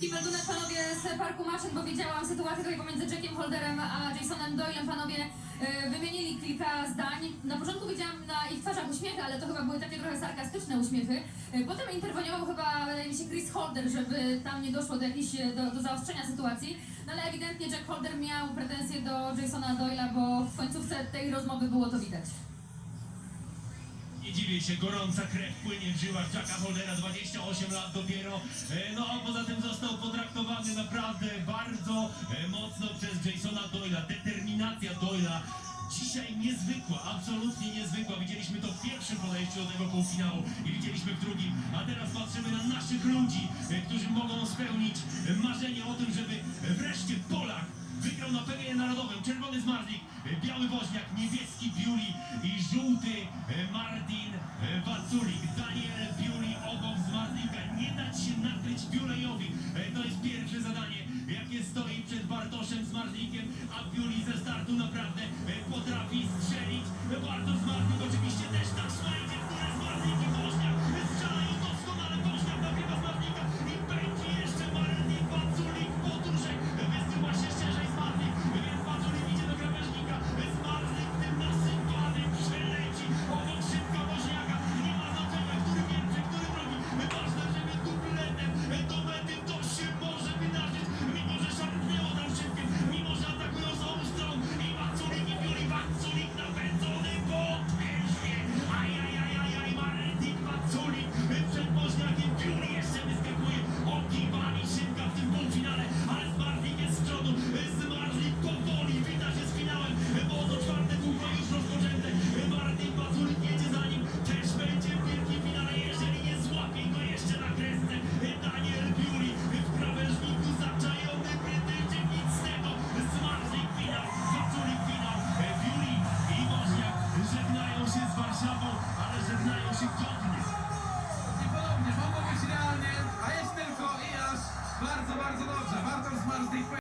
Kimeldunek panowie z parku maszyn, bo widziałam sytuację tutaj pomiędzy Jackiem Holderem a Jasonem Doylem. Panowie e, wymienili kilka zdań. Na początku widziałam na ich twarzach uśmiechy, ale to chyba były takie trochę sarkastyczne uśmiechy. E, potem interweniował chyba, wydaje mi się, Chris Holder, żeby tam nie doszło do jakiejś, e, do, do zaostrzenia sytuacji. No ale ewidentnie Jack Holder miał pretensje do Jasona Doyla, bo w końcówce tej rozmowy było to widać. Nie dziwię się, gorąca krew płynie w żyłach Jacka Holdera, 28 lat dopiero. No poza naprawdę bardzo e, mocno przez Jasona Doyla. Determinacja Doyla dzisiaj niezwykła, absolutnie niezwykła. Widzieliśmy to w pierwszym podejściu do tego półfinału i widzieliśmy w drugim. A teraz patrzymy na naszych ludzi, e, którzy mogą spełnić e, marzenie o tym, żeby wreszcie Polak Wygrał na PGE Narodowym czerwony zmarzlik, e, biały woźniak, niebieski Biuli i żółty Martin Waculik. Się nakryć Biulejowi. E, To jest pierwsze zadanie, jakie stoi przed Bartoszem Zmarzlikiem, a